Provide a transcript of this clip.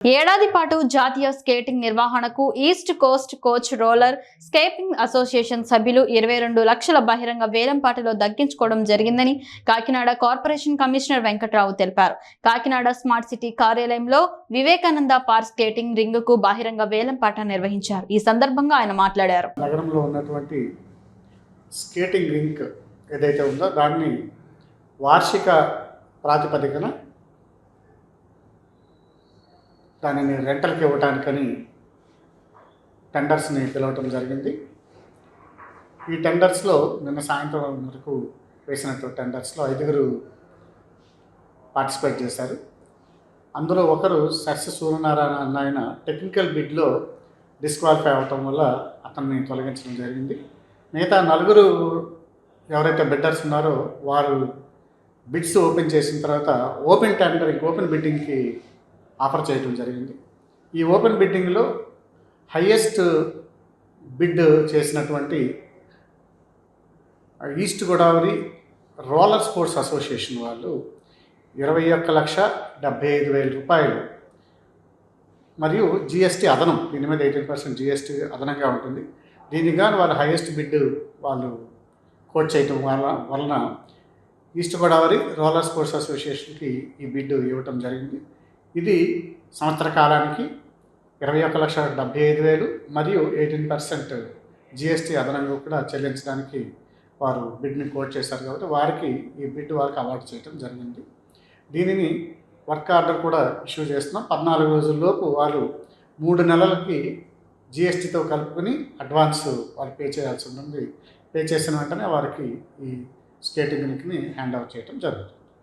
ఏడాది పాటు జాతీయ స్కేటింగ్ నిర్వహణకు east coast coach roller skating association సభ్యులు ఇరవై రెండు లక్షల బహిరంగ వేలంపాటలో దక్కించుకోవడం జరిగిందని కాకినాడ కార్పొరేషన్ కమిషనర్ వెంకట్రావు తెలిపారు. కాకినాడ స్మార్ట్ సిటీ కార్యాలయంలో వివేకానంద పార్ స్కేటింగ్ రింగ్కు బహిరంగ వేలంపాట నిర్వహించారు. ఈ సందర్భంగా ఆయన మాట్లాడారు. నగరంలో ఉన్నటువంటి స్కేటింగ్ రింగ్ ఏదైతే ఉందో దాన్ని వార్షిక ప్రాతిపదికన దానిని రెంటల్కి ఇవ్వటానికని టెండర్స్ని పిలవటం జరిగింది. ఈ టెండర్స్లో నిన్న సాయంత్రం వరకు వేసినటువంటి టెండర్స్లో ఐదుగురు పార్టిసిపేట్ చేశారు. అందులో ఒకరు సస్య సూర్యనారాయణ అన్న ఆయన టెక్నికల్ బిడ్లో డిస్క్వాలిఫై అవటం వల్ల అతన్ని తొలగించడం జరిగింది. మిగతా నలుగురు ఎవరైతే బిడ్డర్స్ ఉన్నారో వారు బిడ్స్ ఓపెన్ చేసిన తర్వాత ఓపెన్ టెండరింగ్ ఓపెన్ బిడ్డింగ్కి ఆఫర్ చేయడం జరిగింది. ఈ ఓపెన్ బిడ్డింగ్లో హయ్యెస్ట్ బిడ్ చేసినటువంటి east Godavari roller sports association వాళ్ళు ఇరవై ఒక్క లక్ష డెబ్భై ఐదు వేల రూపాయలు మరియు జిఎస్టీ అదనం దీని మీద ఎయిటీన్ పర్సెంట్ జిఎస్టీ అదనంగా ఉంటుంది. దీనికి గాను వాళ్ళు హైయెస్ట్ బిడ్ వాళ్ళు కోట్ చేయటం వల్ల వలన ఈస్ట్ గోదావరి రోలర్ స్పోర్ట్స్ అసోసియేషన్కి ఈ బిడ్ ఇవ్వటం జరిగింది. ఇది సంవత్సర కాలానికి ఇరవై ఒక్క లక్ష డెబ్బై ఐదు వేలు మరియు ఎయిటీన్ పర్సెంట్ జిఎస్టీ అదనంగా కూడా చెల్లించడానికి వారు బిడ్ని కోట్ చేశారు కాబట్టి వారికి ఈ బిడ్ వారికి అవార్డు చేయడం జరిగింది. దీనిని వర్క్ ఆర్డర్ కూడా ఇష్యూ చేస్తున్నాం. పద్నాలుగు రోజుల్లోపు వాళ్ళు మూడు నెలలకి జిఎస్టీతో కలుపుకొని అడ్వాన్స్ వాళ్ళు పే చేయాల్సి ఉంటుంది. పే చేసిన వెంటనే వారికి ఈ స్కేటింగ్ని హ్యాండ్ ఓవర్ చేయడం జరుగుతుంది.